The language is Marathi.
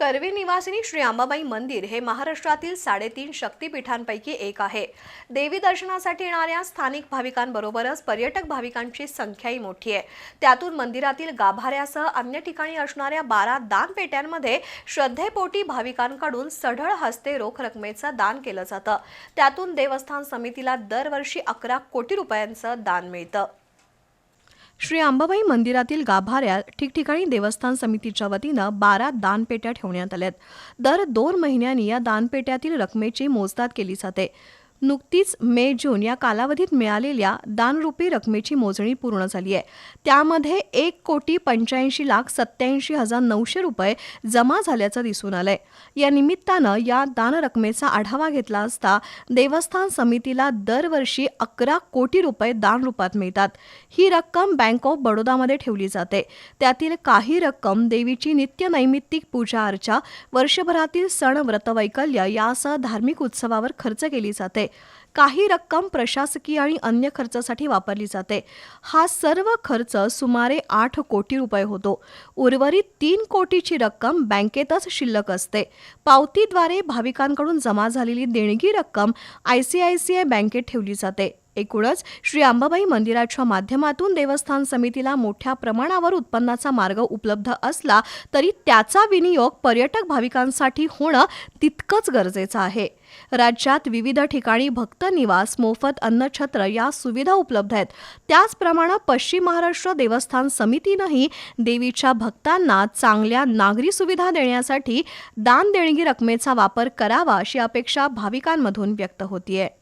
करवी निवासिनी श्री अंबाबाई मंदिर हे महाराष्ट्रातील साडेतीन शक्तिपीठांपैकी एक आहे. देवी दर्शनासाठी येणाऱ्या स्थानिक भाविकांबरोबरच पर्यटक भाविकांची संख्याही मोठी आहे. त्यातून मंदिरातील गाभाऱ्यासह अन्य ठिकाणी असणाऱ्या बारा दानपेट्यांमध्ये श्रद्धेपोटी भाविकांकडून सढळ हस्ते रोख रकमेचं दान केलं जातं. त्यातून देवस्थान समितीला दरवर्षी अकरा कोटी रुपयांचं दान मिळतं. श्री अंबाबाई मंदिरातील गाभाऱ्यात ठिकठिकाणी देवस्थान समितीच्या वतीनं बारा दानपेट्या ठेवण्यात आल्यात. दर दोन महिन्यांनी या दानपेट्यातील रकमेची मोजदाद केली जाते. नुकतीच मे जून या कालावधीत मिळालेल्या दानरूपी रकमेची मोजणी पूर्ण झाली आहे. त्यामध्ये एक कोटी पंच्याऐंशी लाख सत्याऐंशी हजार नऊशे रुपये जमा झाल्याचं दिसून आलंय. या निमित्तानं या दान रकमेचा आढावा घेतला असता देवस्थान समितीला दरवर्षी अकरा कोटी रुपये दान रूपात मिळतात. ही रक्कम बँक ऑफ बडोदामध्ये ठेवली जाते. त्यातील काही रक्कम देवीची नित्य नैमित्तिक पूजा अर्चा वर्षभरातील सण व्रतवैकल्य यासह धार्मिक उत्सवावर खर्च केली जाते. काही रक्कम प्रशासकीय आणि अन्य खर्चासाठी वापरली जाते. हा सर्व खर्च सुमारे आठ कोटी रुपये होतो. उर्वरित तीन कोटीची रक्कम बँकेतच शिल्लक असते. पावतीद्वारे भाविकांकडून जमा झालेली देणगी रक्कम I C I C I बँकेत ठेवली जाते. एकूणच श्री अंबाबाई मंदिराच्या माध्यमातून देवस्थान समितीला मोठ्या प्रमाणावर उत्पन्नाचा मार्ग उपलब्ध असला तरी त्याचा विनियोग पर्यटक भाविकांसाठी होणं तितकंच गरजेचं आहे. राज्यात विविध ठिकाणी भक्त निवास मोफत अन्नछत्र या सुविधा उपलब्ध आहेत. त्याचप्रमाणे पश्चिम महाराष्ट्र देवस्थान समितीनंही देवीच्या भक्तांना चांगल्या नागरी सुविधा देण्यासाठी दान देणगी रकमेचा वापर करावा अशी अपेक्षा भाविकांमधून व्यक्त होतीये.